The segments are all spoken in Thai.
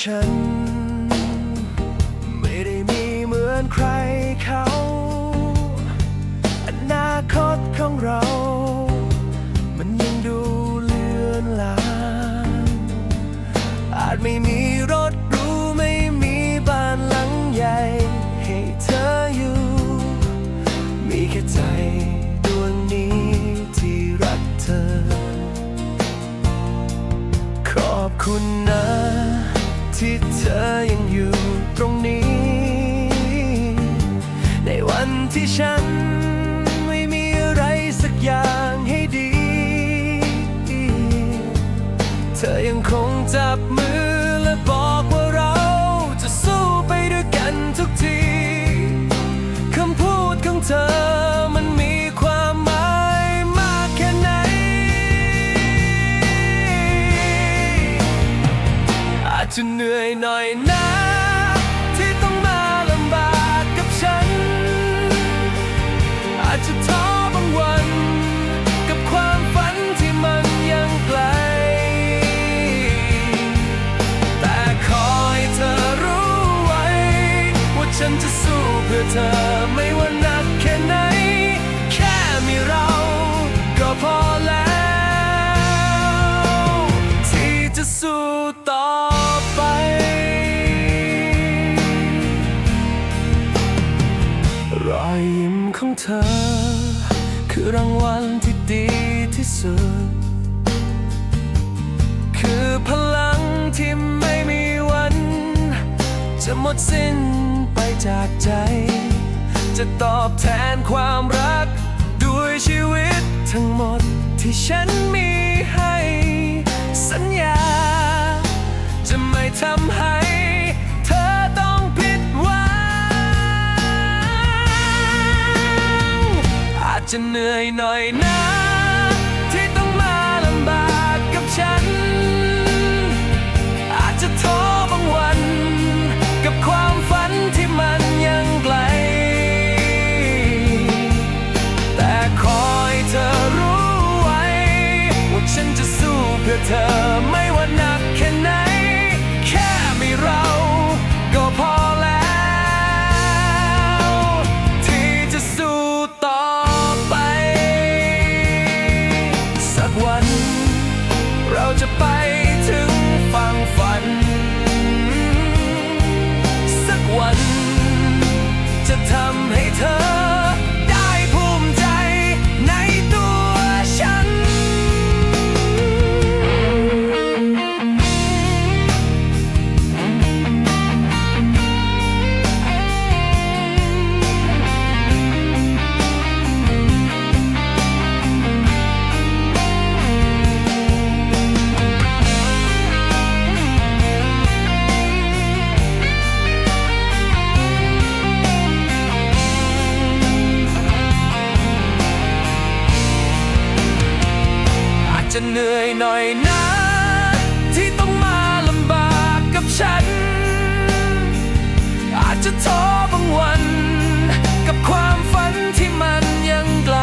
ฉัน ไม่ได้มีเหมือนใครเขา อนาคตของเรา มันยังดูเลือนลางอาจไม่มีรถรู้ไม่มีบ้านหลังใหญ่ ให้เธออยู่ มีแค่ใจดวงนี้ที่รักเธอ ขอบคุณนะ ที่เธอยังอยู่ตรงนี้ ในวันที่ฉันไม่มีอะไรสักอย่างให้ดี เธอยังคงจับมือ จะเหนื่อยหน่อยนะที่ต้องมาลำบากกับฉัน อาจจะท้อบางวัน กับความฝันที่มันยังไกล แต่ขอให้เธอรู้ไว้ ว่าฉันจะสู้เพื่อเธอ ธอ คือรางวัลที่ดีที่สุด คือพลังที่ไม่มีวัน จะหมดสิ้นไปจากใจ จะตอบแทนความรัก ด้วยชีวิตทั้งหมดที่ฉันมี จะเหนื่อยหน่อยนะ จะเหนื่อยหน่อยนะ ที่ต้องมาลำบากกับฉัน อาจจะท้อบางวัน กับความฝันที่มันยังไกล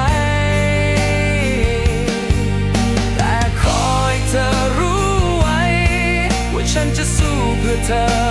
แต่ขอให้เธอรู้ไว้ ว่าฉันจะสู้เพื่อเธอ